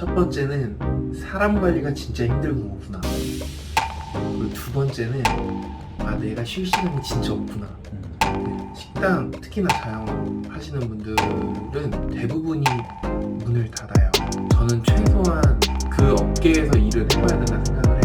첫 번째는 사람 관리가 진짜 힘든 거구나. 그리고 두 번째는 아 내가 쉴 시간이 진짜 없구나. 네, 식당 특히나 자영 하시는 분들은 대부분이 문을 닫아요. 저는 최소한 그 업계에서 일을 해봐야 된다 생각을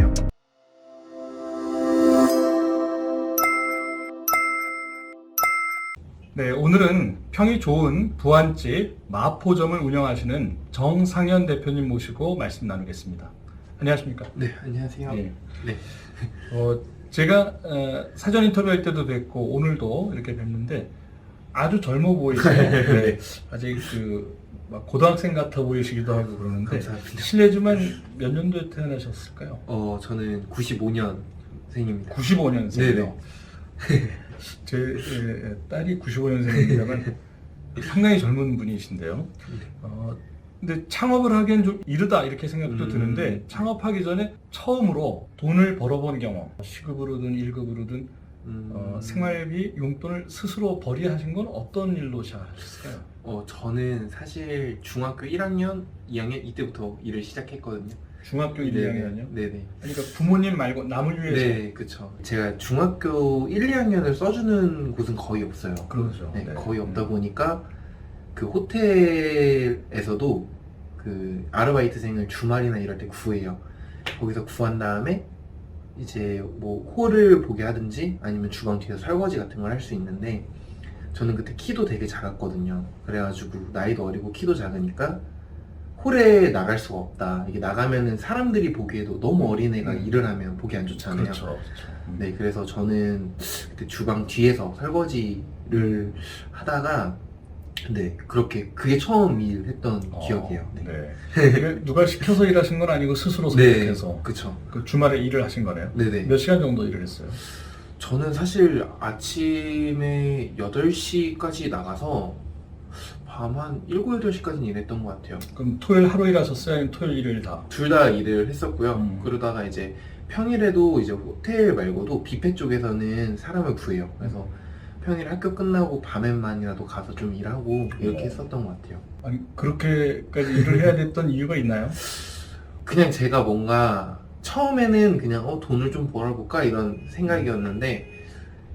네, 오늘은 평이 좋은 부안집 마포점을 운영하시는 정상현 대표님 모시고 말씀 나누겠습니다. 안녕하십니까? 네 안녕하세요. 예. 네. 어, 제가 어, 사전 인터뷰할 때도 뵙고 오늘도 이렇게 뵙는데 아주 젊어 보이세요. 네. 아직 그막 고등학생 같아 보이시기도 하고 그러는데 감사합니다. 실례지만 몇 년도에 태어나셨을까요? 어 저는 95년생입니다. 95년생이요. 제 예, 딸이 95년생입니다만 상당히 젊은 분이신데요. 어, 근데 창업을 하기엔 좀 이르다 이렇게 생각도 음. 드는데 창업하기 전에 처음으로 돈을 벌어본 경험, 시급으로든 1급으로든 음, 어, 생활비 용돈을 스스로 벌이하신 건 어떤 일로 시작하셨을까요? 어 저는 사실 중학교 1학년, 2학년 이때부터 일을 시작했거든요. 중학교 1, 2학년이요? 네네. 그러니까 부모님 말고 남을 위해서 네, 그쵸. 제가 중학교 1, 2학년을 써주는 곳은 거의 없어요. 그러죠. 네, 네. 거의 없다 보니까 그 호텔에서도 그 아르바이트생을 주말이나 이럴 때 구해요. 거기서 구한 다음에 이제 뭐 홀을 보게 하든지 아니면 주방 뒤에서 설거지 같은 걸 할 수 있는데 저는 그때 키도 되게 작았거든요. 그래가지고 나이도 어리고 키도 작으니까 홀에 나갈 수가 없다. 이게 나가면은 사람들이 보기에도 너무 어린애가 음. 일을 하면 보기 안 좋잖아요. 그렇죠. 그렇죠. 음. 네, 그래서 저는 그때 주방 뒤에서 설거지를 하다가 네 그렇게 그게 처음 일했던 어, 기억이에요. 네. 네. 이게 누가 시켜서 일하신 건 아니고 스스로 선택해서 그쵸. 그 주말에 일을 하신 거네요. 네네. 몇 시간 정도 일을 했어요? 저는 사실 아침에 8시까지 나가서 밤 한 7, 8시까지는 일했던 것 같아요. 그럼 토요일 하루 일하셨어요? 아니면 토요일 일요일 다? 둘 다 일을 했었고요. 음. 그러다가 이제 평일에도 이제 호텔 말고도 뷔페 쪽에서는 사람을 구해요. 그래서 평일 학교 끝나고 밤에만이라도 가서 좀 일하고 이렇게 어. 했었던 것 같아요. 아니 그렇게까지 일을 해야 됐던 이유가 있나요? 그냥 제가 뭔가 처음에는 그냥 어 돈을 좀 벌어볼까 이런 생각이었는데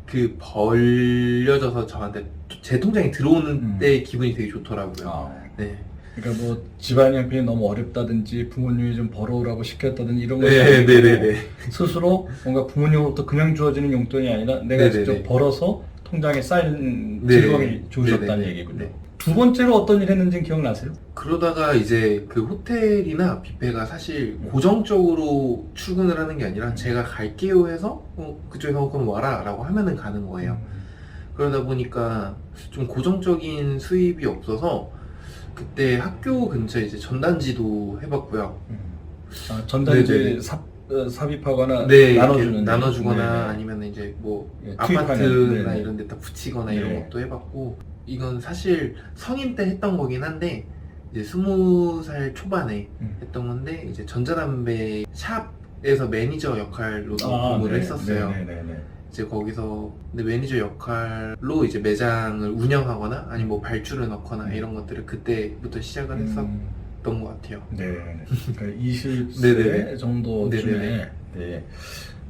그 벌려져서 저한테 제 통장에 들어오는 음. 때 기분이 되게 좋더라고요. 아, 네. 그러니까 뭐 집안 형편이 너무 어렵다든지 부모님이 좀 벌어오라고 시켰다든지 이런 것이 네, 아니고 네, 네, 네. 스스로 뭔가 부모님으로부터 그냥 주어지는 용돈이 아니라 내가 네, 네, 직접 네. 벌어서 통장에 쌓인 네. 즐거움이 좋으셨다는 네, 네, 네. 얘기군요. 네. 두 번째로 어떤 일 했는지 기억나세요? 그러다가 이제 그 호텔이나 뷔페가 사실 고정적으로 출근을 하는 게 아니라 제가 갈게요 해서 어, 그쪽에서 그럼 와라 라고 하면은 가는 거예요. 그러다 보니까 좀 고정적인 수입이 없어서 그때 학교 근처에 이제 전단지도 해봤고요. 음. 아, 전단지 네, 네, 네. 삽, 어, 삽입하거나 네, 나눠주는 나눠주거나 네, 네. 아니면 이제 뭐 예, 투입하는, 아파트나 네, 네. 이런 데다 붙이거나 네. 이런 것도 해봤고 이건 사실 성인 때 했던 거긴 한데 이제 스무 살 초반에 음. 했던 건데 이제 전자담배 샵에서 매니저 역할로도 아, 근무를 네, 했었어요. 네, 네, 네, 네. 이제 거기서 근데 매니저 역할로 이제 매장을 운영하거나 아니면 뭐 발주를 넣거나 음. 이런 것들을 그때부터 시작을 했었던 음, 것 같아요. 네, 네. 그러니까 20세 네네네. 정도쯤에 네네네. 네.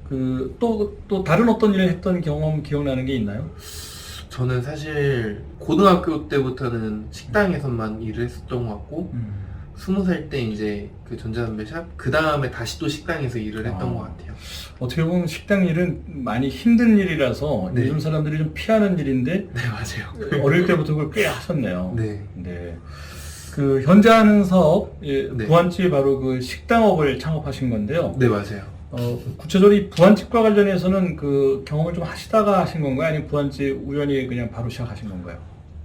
그또 또 다른 어떤 일을 했던 경험 기억나는 게 있나요? 저는 사실 고등학교 때부터는 식당에서만 일을 했었던 것 같고 음. 스무 살 때 이제 그 전자담배 샵, 그 다음에 다시 또 식당에서 일을 했던 아. 것 같아요. 어떻게 보면 식당 일은 많이 힘든 일이라서 네. 요즘 사람들이 좀 피하는 일인데 네, 맞아요. 어릴 때부터 그걸 꽤 하셨네요. 네. 네. 그 현재 하는 사업 예, 네. 부안집이 바로 그 식당업을 창업하신 건데요. 네, 맞아요. 어, 구체적으로 이 부안집과 관련해서는 그 경험을 좀 하시다가 하신 건가요? 아니면 부안집 우연히 그냥 바로 시작하신 건가요?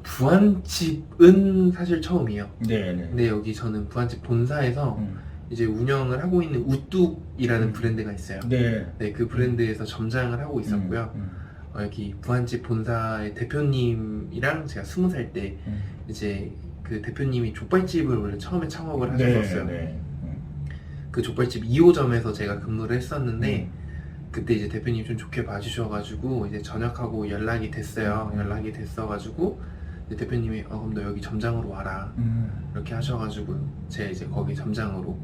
부안집은 사실 처음이에요. 네, 네. 근데 여기 저는 부안집 본사에서 음. 이제 운영을 하고 있는 우뚝이라는 음. 브랜드가 있어요. 네. 네, 그 브랜드에서 점장을 하고 있었고요. 음, 어, 여기 부안집 본사의 대표님이랑 제가 스무 살 때 음. 이제 그 대표님이 족발집을 원래 처음에 창업을 네, 하셨었어요. 네. 음. 그 족발집 2호점에서 제가 근무를 했었는데 음. 그때 이제 대표님 좀 좋게 봐주셔가지고 이제 전역하고 연락이 됐어요. 음. 연락이 됐어가지고 근데 대표님이 어 그럼 너 여기 점장으로 와라 음, 이렇게 하셔가지고 제가 이제 거기 점장으로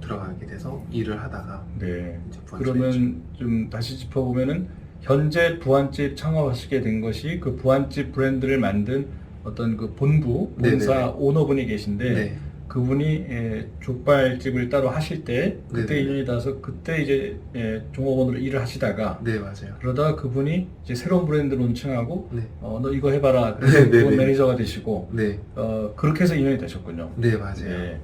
들어가게 돼서 일을 하다가 네. 이제. 그러면 좀 다시 짚어보면은 현재 부안집 창업하시게 된 것이 그 부안집 브랜드를 만든 어떤 그 본부 본사 네네네. 오너분이 계신데 네, 그분이 예, 족발집을 따로 하실 때 그때 네네. 인연이 닿아서 그때 이제 예, 종업원으로 일을 하시다가 네 맞아요. 그러다 그분이 이제 새로운 브랜드 론칭하고 네, 어, 너 이거 해봐라 그래서 네네네. 그분 매니저가 되시고 네, 어, 그렇게 해서 인연이 되셨군요. 네 맞아요. 네.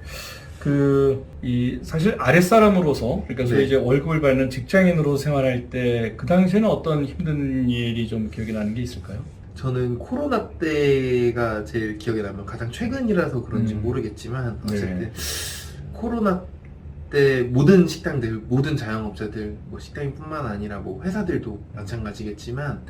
그, 이, 사실 아랫사람으로서, 그러니까 소위 네. 이제 월급을 받는 직장인으로 생활할 때, 그 당시에는 어떤 힘든 일이 좀 기억이 나는 게 있을까요? 저는 코로나 때가 제일 기억에 남아요. 가장 최근이라서 그런지 음. 모르겠지만 네. 어쨌든 코로나 때 모든 식당들, 모든 자영업자들, 뭐 식당뿐만 아니라 뭐 회사들도 마찬가지겠지만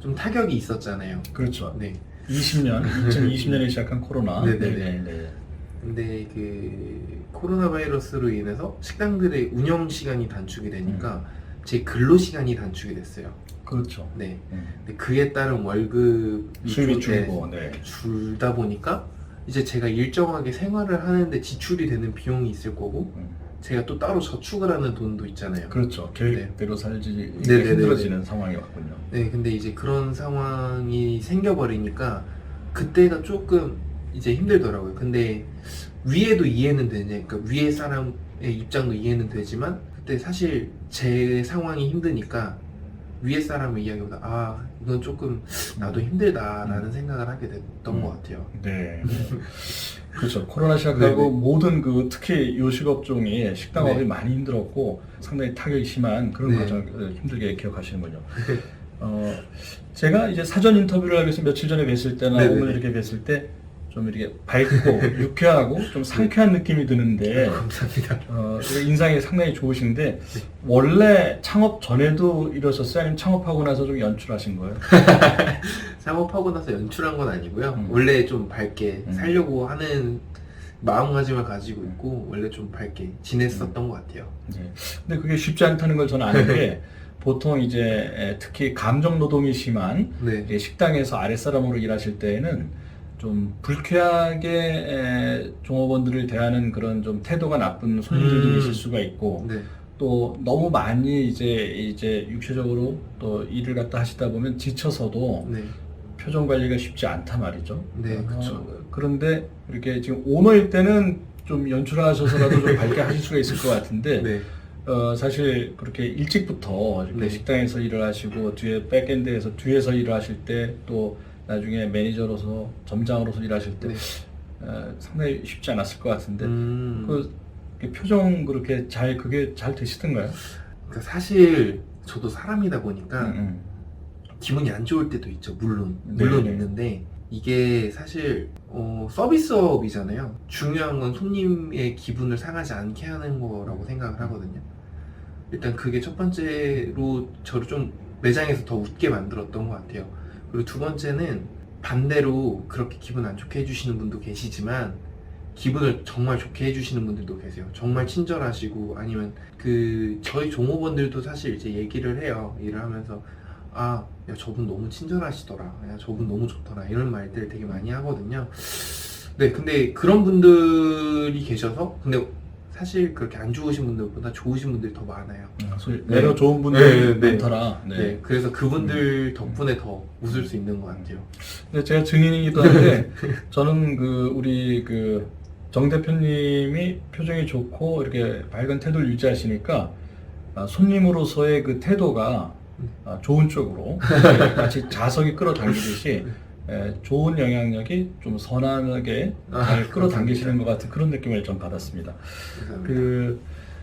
좀 타격이 있었잖아요. 그렇죠. 네. 20년, 2020년에 시작한 코로나. 네네네. 네네네. 근데 그 코로나 바이러스로 인해서 식당들의 운영 시간이 단축이 되니까 음. 제 근로 시간이 단축이 됐어요. 그렇죠. 네. 음. 근데 그에 따른 월급이 수입이 줄때 줄고, 네. 줄다 보니까 이제 제가 일정하게 생활을 하는데 지출이 되는 비용이 있을 거고 음. 제가 또 따로 저축을 하는 돈도 있잖아요. 그렇죠. 계획대로 살지 이게 네네네네. 힘들어지는 상황이 왔군요. 네, 근데 이제 그런 상황이 생겨버리니까 그때가 조금 이제 힘들더라고요. 근데 위에도 이해는 되냐, 그러니까 위에 사람의 입장도 이해는 되지만 그때 사실 제 상황이 힘드니까 위에 사람의 이야기보다 아 이건 조금 나도 힘들다라는 생각을 하게 됐던 음. 것 같아요. 네. 그렇죠. 코로나 시작하고 네네. 모든 그 특히 요식업종이 식당업이 네. 많이 힘들었고 상당히 타격이 심한 그런 네. 과정을 힘들게 기억하시는군요. 어, 제가 이제 사전 인터뷰를 하기 위해서 며칠 전에 뵀을 때나 네네네. 오늘 이렇게 뵀을 때 좀 이렇게 밝고 유쾌하고 좀 상쾌한 느낌이 드는데 감사합니다. 어, 인상이 상당히 좋으신데 네. 원래 창업 전에도 이러셨어요? 아니면 창업하고 나서 좀 연출하신 거예요? 창업하고 나서 연출한 건 아니고요. 음. 원래 좀 밝게 음. 살려고 하는 마음가짐을 가지고 있고 원래 좀 밝게 지냈었던 것 같아요. 네. 근데 그게 쉽지 않다는 걸 저는 아는데 보통 이제 에, 특히 감정 노동이 심한 네. 식당에서 아랫사람으로 일하실 때에는 좀 불쾌하게 에, 종업원들을 대하는 그런 좀 태도가 나쁜 손님들이 음. 있을 수가 있고 네. 또 너무 많이 이제 이제 육체적으로 또 일을 갖다 하시다 보면 지쳐서도 네. 표정 관리가 쉽지 않단 말이죠. 네, 어, 그쵸. 그런데 이렇게 지금 오너일 때는 좀 연출하셔서라도 좀 밝게 하실 수가 있을 것 같은데 네. 어, 사실 그렇게 일찍부터 이렇게 네. 식당에서 일을 하시고 뒤에 백엔드에서 뒤에서 일을 하실 때또 나중에 매니저로서 점장으로서 일하실 때 네. 어, 상당히 쉽지 않았을 것 같은데 음. 그 이렇게 표정 그렇게 잘 그게 잘 되시던가요? 그러니까 사실 저도 사람이다 보니까 음, 음. 기분이 안 좋을 때도 있죠. 물론 네, 물론 네. 있는데 이게 사실 어, 서비스업이잖아요. 중요한 건 손님의 기분을 상하지 않게 하는 거라고 생각을 하거든요. 일단 그게 첫 번째로 저를 좀 매장에서 더 웃게 만들었던 것 같아요. 그리고 두 번째는 반대로 그렇게 기분 안 좋게 해주시는 분도 계시지만 기분을 정말 좋게 해주시는 분들도 계세요. 정말 친절하시고 아니면 그 저희 종업원들도 사실 이제 얘기를 해요. 일을 하면서 아, 야 저분 너무 친절하시더라. 야 저분 너무 좋더라. 이런 말들 되게 많이 하거든요. 네, 근데 그런 분들이 계셔서 근데 사실 그렇게 안 좋으신 분들보다 좋으신 분들이 더 많아요. 어, 소위 네. 매너 좋은 분들이 네, 네. 많더라. 네. 네, 그래서 그분들 덕분에 더 웃을 수 있는 것 같아요. 근데 제가 증인이기도 한데 저는 그 우리 그 정 대표님이 표정이 좋고 이렇게 밝은 태도를 유지하시니까 아, 손님으로서의 그 태도가 아, 좋은 쪽으로 마치 자석이 끌어당기듯이 에, 좋은 영향력이 좀 선하게 아, 잘 끌어당기시는 것 같은 그런 느낌을 좀 받았습니다. 감사합니다. 그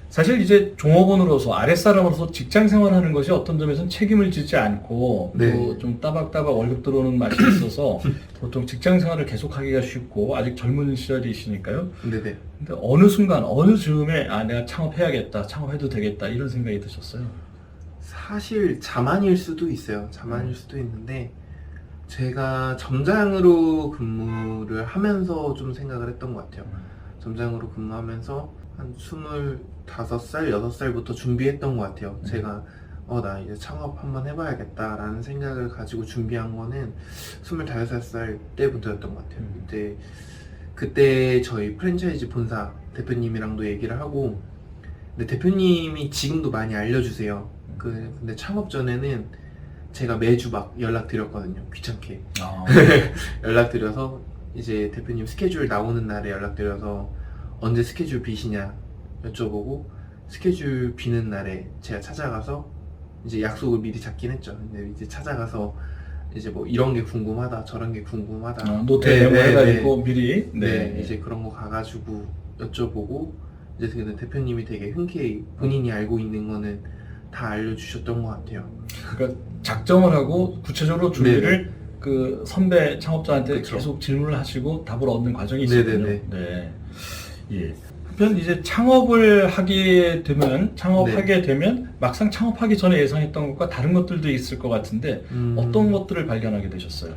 사실 이제 종업원으로서 아랫사람으로서 직장 생활하는 것이 어떤 점에서는 책임을 지지 않고 네. 또좀 따박따박 월급 들어오는 맛이 있어서 보통 직장 생활을 계속하기가 쉽고 아직 젊은 시절이시니까요. 네네. 근데 어느 순간 어느 즈음에 아 내가 창업해야겠다, 창업해도 되겠다 이런 생각이 드셨어요. 사실 자만일 수도 있어요. 음. 자만일 수도 있는데 제가 점장으로 근무를 하면서 좀 생각을 했던 것 같아요. 점장으로 근무하면서 한 25살, 6살부터 준비했던 것 같아요. 음. 제가 어 나 이제 창업 한번 해봐야겠다라는 생각을 가지고 준비한 거는 25살 때부터였던 것 같아요. 음. 그때 그때 저희 프랜차이즈 본사 대표님이랑도 얘기를 하고 근데 대표님이 지금도 많이 알려주세요. 그 근데 창업 전에는 제가 매주 막 연락 드렸거든요. 귀찮게. 아, 연락 드려서 이제 대표님 스케줄 나오는 날에 연락 드려서 언제 스케줄 비시냐 여쭤보고 스케줄 비는 날에 제가 찾아가서 이제 약속을 미리 잡긴 했죠. 근데 이제 찾아가서 이제 뭐 이런 게 궁금하다 저런 게 궁금하다. 아, 노트에 네, 네, 메모해가지고 미리? 네, 이제 그런 거 가가지고 여쭤보고 이제 근데 대표님이 되게 흔쾌히 본인이 알고 있는 거는 다 알려주셨던 것 같아요. 그러니까 작정을 하고 구체적으로 준비를 그 선배 창업자한테 네, 그쵸. 계속 질문을 하시고 답을 얻는 과정이 있었군요. 네네네. 네. 예. 한편 이제 창업을 하게 되면 창업하게 되면 막상 창업하기 전에 예상했던 것과 다른 것들도 있을 것 같은데 음, 어떤 것들을 발견하게 되셨어요?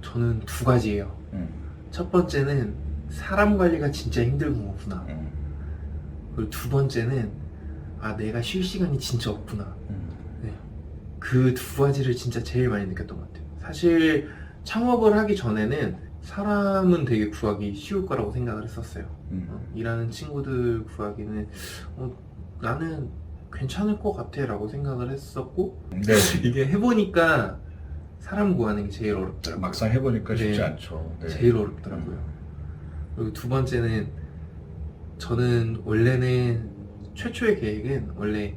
저는 두 가지예요. 음, 첫 번째는 사람 관리가 진짜 힘든 거구나. 음, 그리고 두 번째는 아 내가 쉴 시간이 진짜 없구나. 음. 그두 가지를 진짜 제일 많이 느꼈던 것 같아요. 사실 창업을 하기 전에는 사람은 되게 구하기 쉬울 거라고 생각을 했었어요. 음. 어, 일하는 친구들 구하기는 어, 나는 괜찮을 것 같아 라고 생각을 했었고 네. 이게 해보니까 사람 구하는 게 제일 어렵더라고요. 막상 해보니까 쉽지 네. 않죠. 네. 제일 어렵더라고요. 그리고 두 번째는 저는 원래는 최초의 계획은 원래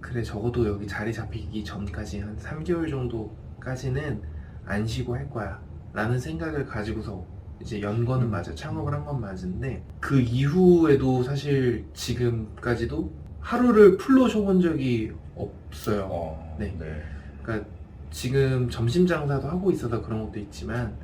그래 적어도 여기 자리 잡히기 전까지 한 3개월 정도까지는 안 쉬고 할 거야 라는 생각을 가지고서 이제 연 거는 음. 맞아 창업을 한 건 맞은데 그 이후에도 사실 지금까지도 하루를 풀로 쉬어본 적이 없어요 어, 네. 네. 그러니까 지금 점심 장사도 하고 있어서 그런 것도 있지만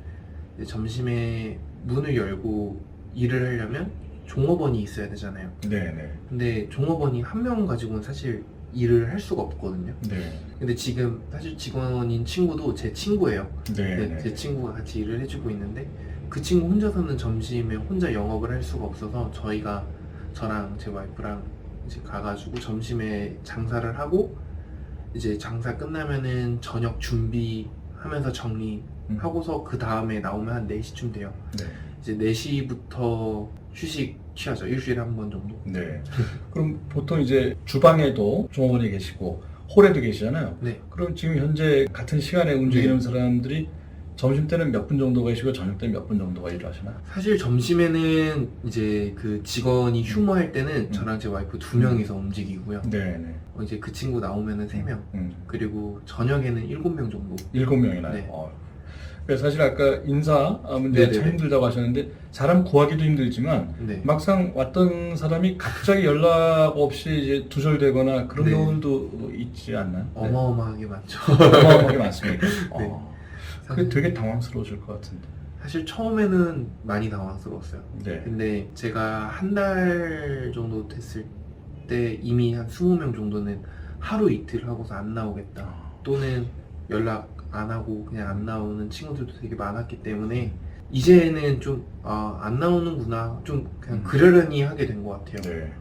점심에 문을 열고 일을 하려면 종업원이 있어야 되잖아요. 네, 네. 근데 종업원이 한 명 가지고는 사실 일을 할 수가 없거든요. 네. 근데 지금 사실 직원인 친구도 제 친구예요. 네. 네, 네. 제 친구가 같이 일을 해주고 있는데 그 친구 혼자서는 점심에 혼자 영업을 할 수가 없어서 저희가 저랑 제 와이프랑 이제 가가지고 점심에 장사를 하고 이제 장사 끝나면은 저녁 준비하면서 정리하고서 그 다음에 나오면 한 4시쯤 돼요. 네. 이제 4시부터 휴식 취하죠. 일주일에 한 번 정도. 네. 그럼 보통 이제 주방에도 종업원이 계시고 홀에도 계시잖아요. 네. 그럼 지금 현재 같은 시간에 움직이는 사람들이 점심 때는 몇 분 정도 계시고 저녁 때는 몇 분 정도가 일을 하시나? 사실 점심에는 이제 그 직원이 휴무할 때는 음. 저랑 제 와이프 두 명이서 움직이고요. 네, 네. 어, 이제 그 친구 나오면은 세 명. 음. 그리고 저녁에는 일곱 명 정도. 일곱 명이나요. 네. 어. 그래서 사실 아까 인사 문제가 참. 힘들다고 하셨는데 사람 구하기도 힘들지만 네. 막상 왔던 사람이 갑자기 연락 없이 이제 두절되거나 그런 네. 경우도 있지 않나요? 네. 어마어마하게 많죠. 어마어마하게 많습니까? 네. 어. 그게 되게 당황스러우실 것 같은데. 사실 처음에는 많이 당황스러웠어요. 네. 근데 제가 한 달 정도 됐을 때 이미 한 20명 정도는 하루 이틀 하고서 안 나오겠다. 또는 연락 안 하고 그냥 안 나오는 친구들도 되게 많았기 때문에 이제는 좀, 아, 안 나오는구나. 좀 그냥 음. 그러려니 하게 된 것 같아요. 네.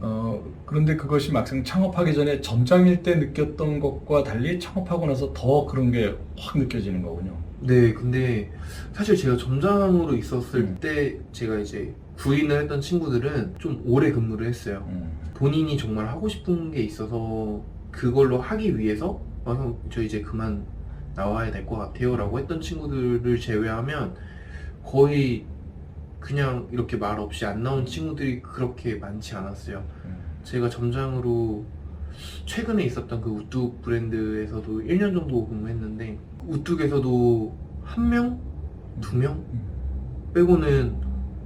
어, 그런데 그것이 막상 창업하기 전에 점장일 때 느꼈던 것과 달리 창업하고 나서 더 그런 게 확 느껴지는 거군요. 네, 근데 사실 제가 점장으로 있었을 음. 때 제가 이제 구인을 했던 친구들은 좀 오래 근무를 했어요. 음. 본인이 정말 하고 싶은 게 있어서 그걸로 하기 위해서 어, 형, 저 이제 그만 나와야 될 것 같아요 라고 했던 친구들을 제외하면 거의 그냥 이렇게 말 없이 안 나온 친구들이 그렇게 많지 않았어요. 음. 제가 점장으로 최근에 있었던 그 우뚝 브랜드에서도 1년 정도 근무했는데 우뚝에서도 한 명? 두 명? 음. 빼고는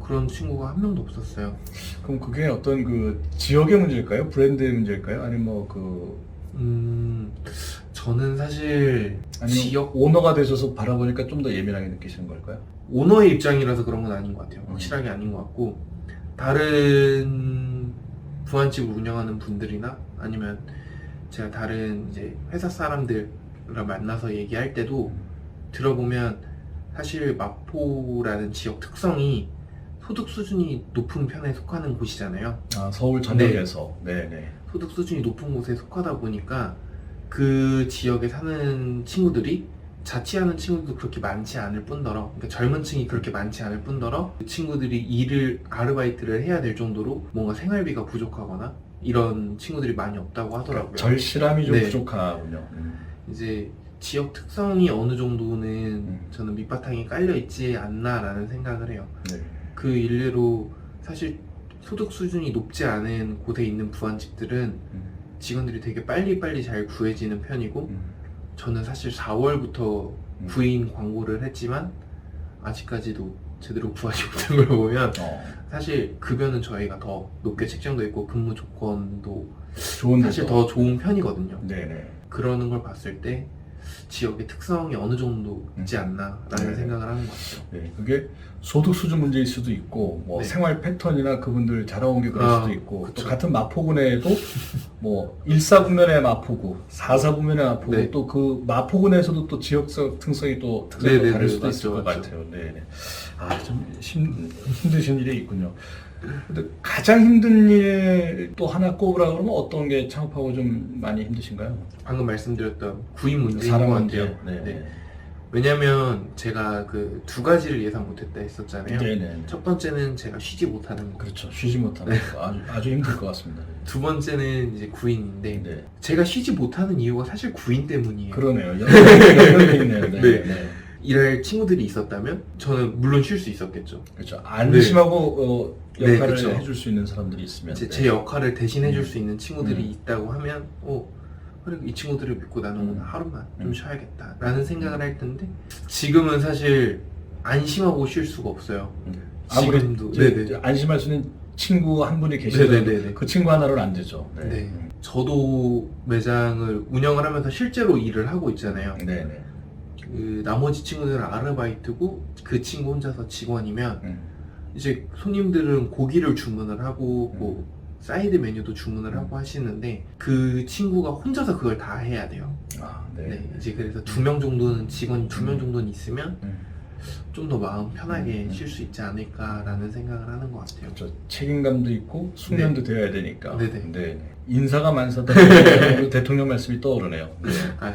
그런 친구가 한 명도 없었어요. 그럼 그게 어떤 그 지역의 문제일까요? 브랜드의 문제일까요? 아니면 뭐그 음, 저는 사실 아니면 지역 오너가 되셔서 바라보니까 좀 더 예민하게 느끼시는 걸까요? 오너의 입장이라서 그런 건 아닌 것 같아요. 음. 확실하게 아닌 것 같고 다른 부안집을 운영하는 분들이나 아니면 제가 다른 이제 회사 사람들을 만나서 얘기할 때도 들어보면 사실 마포라는 지역 특성이 소득 수준이 높은 편에 속하는 곳이잖아요. 아, 서울 전역에서. 네, 네. 소득 수준이 높은 곳에 속하다 보니까 그 지역에 사는 친구들이 자취하는 친구들도 그렇게 많지 않을 뿐더러 그러니까 젊은 층이 그렇게 많지 않을 뿐더러 그 친구들이 일을 아르바이트를 해야 될 정도로 뭔가 생활비가 부족하거나 이런 친구들이 많이 없다고 하더라고요. 절실함이 좀 네. 부족하군요. 음. 이제 지역 특성이 어느 정도는 음. 저는 밑바탕에 깔려 있지 않나라는 생각을 해요. 네. 그 일례로 사실 소득 수준이 높지 않은 곳에 있는 부안집들은 음. 직원들이 되게 빨리빨리 잘 구해지는 편이고 음. 저는 사실 4월부터 음. 구인 광고를 했지만 아직까지도 제대로 구하지 못한 걸 보면 어, 사실 급여는 저희가 더 높게 책정돼 있고 근무 조건도 좋은데 사실 더 좋은 편이거든요. 네네. 그러는 걸 봤을 때 지역의 특성이 어느 정도 있지 않나라는 네. 생각을 하는 것 같아요. 네, 그게 소득 수준 문제일 수도 있고, 뭐 네. 생활 패턴이나 그분들 자라온 게 그럴 아, 수도 있고, 그쵸. 또 같은 마포군에도 뭐 일사분면의 마포구, 사사분면의 마포구, 네. 또 그 마포군에서도 또 지역적 특성이 또 특성이 네, 또 네, 다를 네, 수도 있을 맞죠, 것 맞죠. 같아요. 네, 네. 아, 좀 힘, 힘드신 일이 있군요. 근데 가장 힘든 일 또 하나 꼽으라 그러면 어떤 게 창업하고 좀 많이 힘드신가요? 방금 말씀드렸던 구인 문제인 사람 것 문제. 같아요. 네, 네. 왜냐면 제가 그 두 가지를 예상 못했다 했었잖아요. 네, 네. 첫 번째는 제가 쉬지 못하는 거. 그렇죠. 쉬지 못하는 네. 거 아주 아주 힘들 것 같습니다. 두 번째는 이제 구인인데 네. 제가 쉬지 못하는 이유가 사실 구인 때문이에요. 그러네요. 연결돼 있네요. 네. 네. 네. 일할 친구들이 있었다면 저는 물론 쉴 수 있었겠죠. 그렇죠. 안심하고 어, 네, 역할을 그쵸. 해줄 수 있는 사람들이 있으면 네. 제 역할을 대신 해 줄 음. 수 있는 친구들이 음. 있다고 하면 어 그래 이 친구들을 믿고 나는 음. 오늘 하루만 좀 음. 쉬어야겠다 라는 생각을 할 텐데 지금은 사실 안심하고 쉴 수가 없어요. 음. 지금도 네네 안심할 수 있는 친구 한 분이 네네네네. 그 친구 하나로는 안 되죠. 네. 네. 저도 매장을 운영을 하면서 실제로 일을 하고 있잖아요. 네. 네. 그 나머지 친구들은 아르바이트고 그 친구 혼자서 직원이면 음. 이제 손님들은 고기를 주문을 하고 뭐 사이드 메뉴도 주문을 음. 하고 하시는데 그 친구가 혼자서 그걸 다 해야 돼요. 아, 네. 네, 이제 그래서 두 명 정도는 직원 두명 음. 정도는 있으면 음. 좀더 마음 편하게 음. 쉴 수 있지 않을까라는 생각을 하는 것 같아요. 저 책임감도 있고 숙련도 되어야 되니까. 네네. 네. 인사가 만사다. 대통령 말씀이 떠오르네요. 네. 아,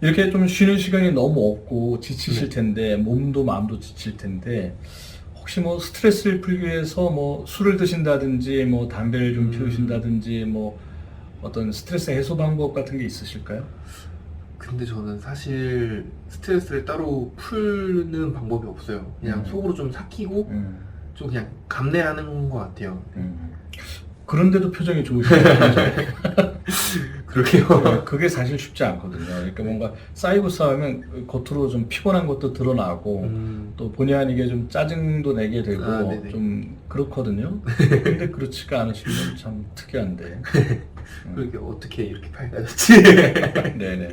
이렇게 좀 쉬는 시간이 너무 없고 지치실 네. 텐데 몸도 마음도 지칠 텐데 혹시 뭐 스트레스를 풀기 위해서 뭐 술을 드신다든지 뭐 담배를 좀 음. 피우신다든지 뭐 어떤 스트레스 해소 방법 같은 게 있으실까요? 근데 저는 사실 스트레스를 따로 풀는 방법이 없어요. 그냥 음. 속으로 좀 삭히고 음. 좀 그냥 감내하는 것 같아요. 음. 그런데도 표정이 좋으시네요. 그렇게요. 그게 사실 쉽지 않거든요. 그러니까 뭔가 쌓이고 쌓으면 겉으로 좀 피곤한 것도 드러나고 음, 또 본의 아니게 좀 짜증도 내게 되고 아, 네네. 좀 그렇거든요. 근데 그렇지가 않으시면 참 특이한데. 그렇게 어떻게 이렇게 밝아졌지? 네네.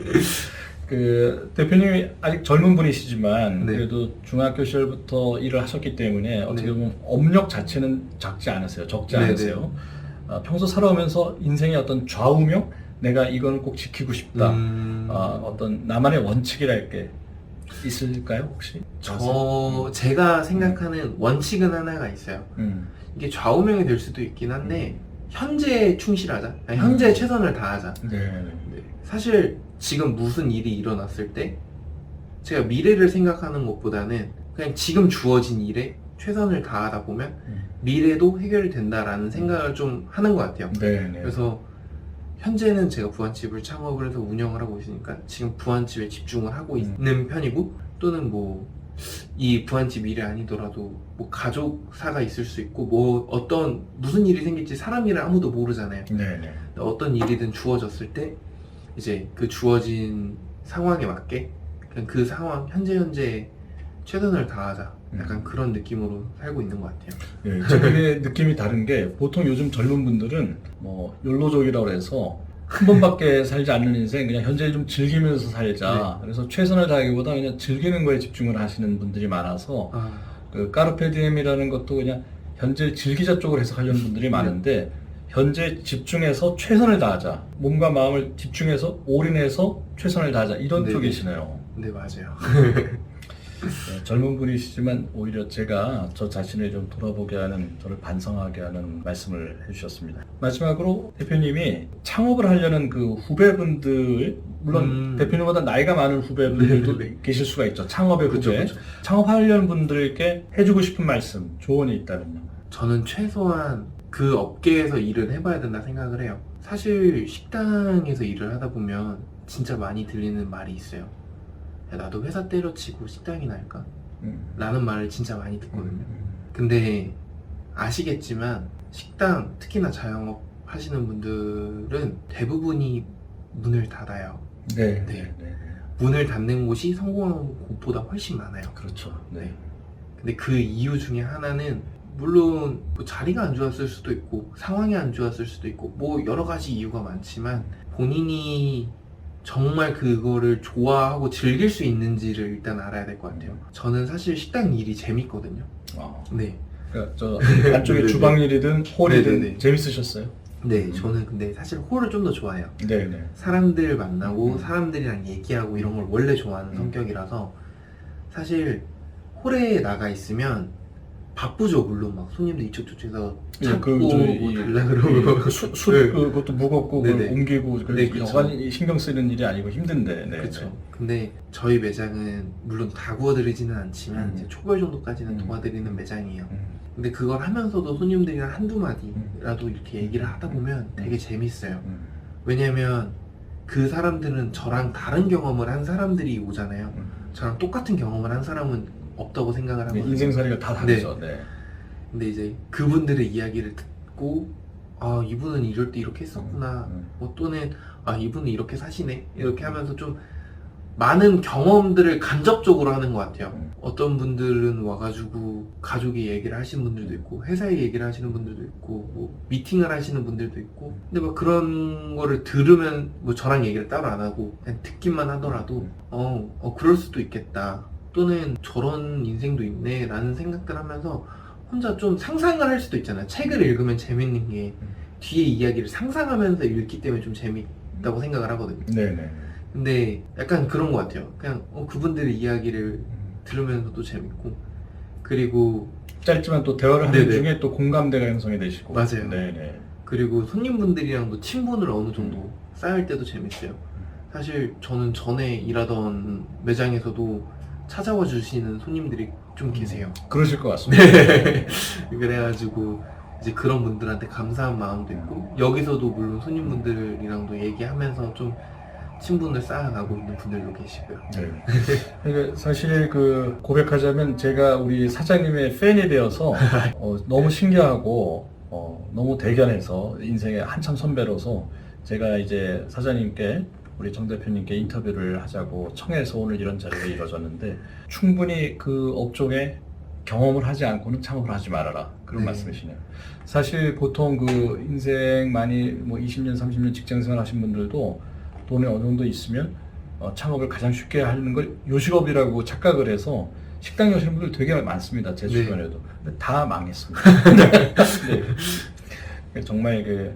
그 대표님이 아직 젊은 분이시지만 네. 그래도 중학교 시절부터 일을 하셨기 때문에 어떻게 네. 보면 업력 자체는 작지 않으세요. 적지 네네. 않으세요. 아, 평소 살아오면서 인생의 어떤 좌우명 내가 이건 꼭 지키고 싶다. 음, 아, 어떤 나만의 원칙이랄 게 있을까요 혹시? 저 제가 생각하는 원칙은 하나가 있어요. 음. 이게 좌우명이 될 수도 있긴 한데 현재에 충실하자. 아니, 현재에 음. 최선을 다하자. 네. 네. 사실 지금 무슨 일이 일어났을 때 제가 미래를 생각하는 것보다는 그냥 지금 주어진 일에 최선을 다하다 보면 음. 미래도 해결된다라는 생각을 좀 하는 것 같아요. 네. 네. 그래서 현재는 제가 부안집을 창업을 해서 운영을 하고 있으니까 지금 부안집에 집중을 하고 음. 있는 편이고 또는 뭐 이 부안집 일이 아니더라도 뭐 가족사가 있을 수 있고 뭐 어떤 무슨 일이 생길지 사람 일을 아무도 모르잖아요. 네. 네. 어떤 일이든 주어졌을 때 이제 그 주어진 상황에 맞게 그냥 그 상황 현재 현재 최선을 다하자 약간 음. 그런 느낌으로 살고 있는 것 같아요. 예, 제 그게 느낌이 다른 게 보통 요즘 젊은 분들은 뭐 욜로족이라고 해서 한 번밖에 살지 않는 인생 그냥 현재 좀 즐기면서 살자. 그래서 최선을 다하기보다 그냥 즐기는 거에 집중을 하시는 분들이 많아서 아, 그 까르페디엠이라는 것도 그냥 현재 즐기자 쪽으로 해석하려는 분들이 많은데 현재 집중해서 최선을 다하자. 몸과 마음을 집중해서 올인해서 최선을 다하자. 이런 네. 쪽이시네요. 네 맞아요. 네, 젊은 분이시지만 오히려 제가 저 자신을 좀 돌아보게 하는 저를 반성하게 하는 말씀을 해주셨습니다. 마지막으로 대표님이 창업을 하려는 그 후배분들 물론 음. 대표님보다 나이가 많은 후배분들도 계실 수가 있죠. 창업의 그쵸. 그쵸. 창업하려는 분들께 해주고 싶은 말씀, 조언이 있다면요. 저는 최소한 그 업계에서 일을 해봐야 된다 생각을 해요. 사실 식당에서 일을 하다 보면 진짜 많이 들리는 말이 있어요. 야, 나도 회사 때려치고 식당이나 할까? 음. 라는 말을 진짜 많이 듣거든요. 음. 근데 아시겠지만 식당, 특히나 자영업 하시는 분들은 대부분이 문을 닫아요. 네, 네, 네. 네, 네. 문을 닫는 곳이 성공한 곳보다 훨씬 많아요. 그렇죠. 네. 근데 그 이유 중에 하나는 물론 뭐 자리가 안 좋았을 수도 있고 상황이 안 좋았을 수도 있고 뭐 여러 가지 이유가 많지만 본인이 정말 그거를 좋아하고 즐길 수 있는지를 일단 알아야 될 것 같아요. 저는 사실 식당 일이 재밌거든요. 어. 네. 그러니까 저 안쪽에 네네네. 주방 일이든 홀이든 네네네. 재밌으셨어요? 네, 저는 근데 사실 홀을 좀 더 좋아해요. 네, 네. 사람들 만나고 음. 사람들이랑 얘기하고 이런 걸 원래 좋아하는 음. 성격이라서 사실 홀에 나가 있으면 바쁘죠 물론 막 손님들 이쪽 저쪽에서 예, 찾고 그 저희 뭐 이- 달라 그러고 그 수, 수, 네. 그것도 무겁고 그걸 네네. 옮기고 그 네, 그쵸. 여간 신경 쓰는 일이 아니고 힘든데. 네, 그렇죠. 네. 근데 저희 매장은 물론 다 구워드리지는 않지만 음. 이제 초벌 정도까지는 음. 도와드리는 매장이에요. 음. 근데 그걸 하면서도 손님들이랑 한두 마디라도 이렇게 얘기를 하다 보면 되게 재밌어요. 음. 왜냐면 그 사람들은 저랑 다른 경험을 한 사람들이 오잖아요. 음. 저랑 똑같은 경험을 한 사람은 없다고 생각을 네, 하거든요. 인생살이가 다 다르죠. 네. 근데 이제 그분들의 이야기를 듣고 아 이분은 이럴 때 이렇게 했었구나. 음. 뭐 또는 아 이분은 이렇게 사시네. 이렇게 하면서 좀 많은 경험들을 간접적으로 하는 것 같아요. 음. 어떤 분들은 와가지고 가족의 얘기를 하시는 분들도 있고 회사의 얘기를 하시는 분들도 있고 뭐 미팅을 하시는 분들도 있고 근데 뭐 그런 거를 들으면 뭐 저랑 얘기를 따로 안 하고 그냥 듣기만 하더라도 어, 어 그럴 수도 있겠다 또는 저런 인생도 있네 라는 생각들 하면서 혼자 좀 상상을 할 수도 있잖아요 책을 읽으면 재밌는 게 뒤에 이야기를 상상하면서 읽기 때문에 좀 재밌다고 생각을 하거든요 네, 네. 근데 약간 그런 것 같아요 그냥 어, 그분들의 이야기를 들으면서도 재밌고 그리고 짧지만 또 대화를 하는 네네. 중에 또 공감대가 형성이 되시고. 맞아요. 네, 네. 그리고 손님분들이랑도 친분을 어느 정도 쌓을 때도 재밌어요. 사실 저는 전에 일하던 매장에서도 찾아와 주시는 손님들이 좀 계세요. 그러실 것 같습니다. 네. 그래가지고 이제 그런 분들한테 감사한 마음도 있고 여기서도 물론 손님분들이랑도 얘기하면서 좀 친분을 쌓아가고 있는 분들도 계시고요. 네. 그러니까 사실 그 고백하자면 제가 우리 사장님의 팬이 되어서 어, 너무 신기하고 어, 너무 대견해서 인생의 한참 선배로서 제가 이제 사장님께 우리 정 대표님께 인터뷰를 하자고 청해서 오늘 이런 자리가 이루어졌는데 충분히 그 업종에 경험을 하지 않고는 창업을 하지 말아라 그런 네. 말씀이시네요. 사실 보통 그 인생 많이 뭐 20년 30년 직장생활 하신 분들도 돈이 어느 정도 있으면 어, 창업을 가장 쉽게 하는 걸 요식업이라고 착각을 해서 식당 여시는 분들 되게 많습니다. 제 네. 주변에도. 근데 다 망했습니다. 네. 정말 그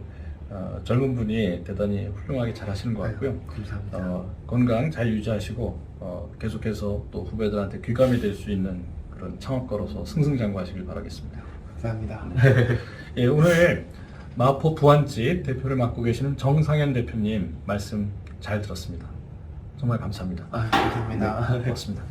어, 젊은 분이 대단히 훌륭하게 잘 하시는 것 같고요. 감사합니다. 어, 건강 잘 유지하시고 어, 계속해서 또 후배들한테 귀감이 될 수 있는 그런 창업가로서 승승장구하시길 바라겠습니다. 감사합니다. 예, 오늘 마포 부안집 대표를 맡고 계시는 정상현 대표님 말씀 잘 들었습니다. 정말 감사합니다. 아, 감사합니다. 네, 고맙습니다.